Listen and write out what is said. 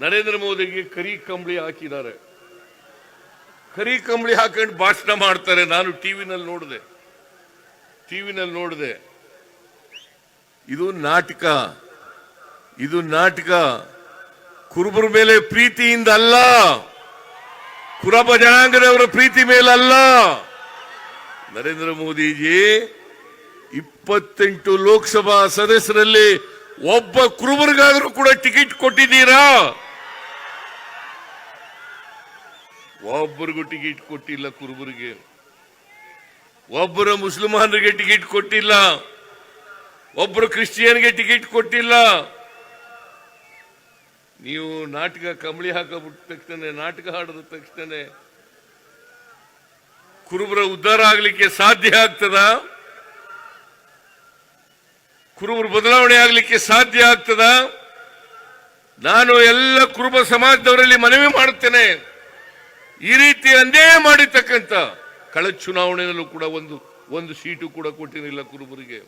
ನರೇಂದ್ರ ಮೋದಿಗೆ ಕರಿ ಕಂಬಳಿ ಹಾಕಿದ್ದಾರೆ. ಕರಿ ಕಂಬಳಿ ಹಾಕೊಂಡು ಭಾಷಣ ಮಾಡ್ತಾರೆ. ನಾನು ಟಿವಿನಲ್ಲಿ ನೋಡಿದೆ. ಟಿವಿನಲ್ಲಿ ನೋಡಿದೆ. ಇದು ನಾಟಕ. ಇದು ನಾಟಕ. ಕುರುಬರ ಮೇಲೆ ಪ್ರೀತಿಯಿಂದ ಅಲ್ಲ. ಕುರಬ ಜನಾಂಗದವರ ಪ್ರೀತಿ ಮೇಲಲ್ಲ ನರೇಂದ್ರ ಮೋದಿಜಿ, ಇಪ್ಪತ್ತೆಂಟು ಲೋಕಸಭಾ ಸದಸ್ಯರಲ್ಲಿ ಒಬ್ಬ ಕುರುಬರಿಗಾದರೂ ಕೂಡ ಟಿಕೆಟ್ ಕೊಟ್ಟಿದ್ದೀರಾ? ಒಬ್ಬರಿಗೂ ಟಿಕೆಟ್ ಕೊಟ್ಟಿಲ್ಲ ಕುರುಬರಿಗೆ. ಒಬ್ಬರು ಮುಸಲ್ಮಾನರಿಗೆ ಟಿಕೆಟ್ ಕೊಟ್ಟಿಲ್ಲ. ಒಬ್ಬರು ಕ್ರಿಶ್ಚಿಯನ್ಗೆ ಟಿಕೆಟ್ ಕೊಟ್ಟಿಲ್ಲ. ನೀವು ನಾಟಕ ಕಂಬಳಿ ಹಾಕಬಿಟ್ಟ ತಕ್ಷಣ ನಾಟಕ ಹಾಡಿದ ತಕ್ಷಣ ಕುರುಬರ ಉದ್ಧಾರ ಆಗ್ಲಿಕ್ಕೆ ಸಾಧ್ಯ ಆಗ್ತದ? ಕುರುಬರು ಬದಲಾವಣೆ ಆಗ್ಲಿಕ್ಕೆ ಸಾಧ್ಯ ಆಗ್ತದ? ನಾನು ಎಲ್ಲ ಕುರುಬ ಸಮಾಜದವರಲ್ಲಿ ಮನವಿ ಮಾಡುತ್ತೇನೆ. ಈ ರೀತಿ ಅಂದೇ ಮಾಡಿರ್ತಕ್ಕಂಥ ಕಳೆದ ಚುನಾವಣೆಯಲ್ಲೂ ಕೂಡ ಒಂದು ಒಂದು ಸೀಟು ಕೂಡ ಕೊಟ್ಟಿರಲಿಲ್ಲ ಕುರುಬರಿಗೆ.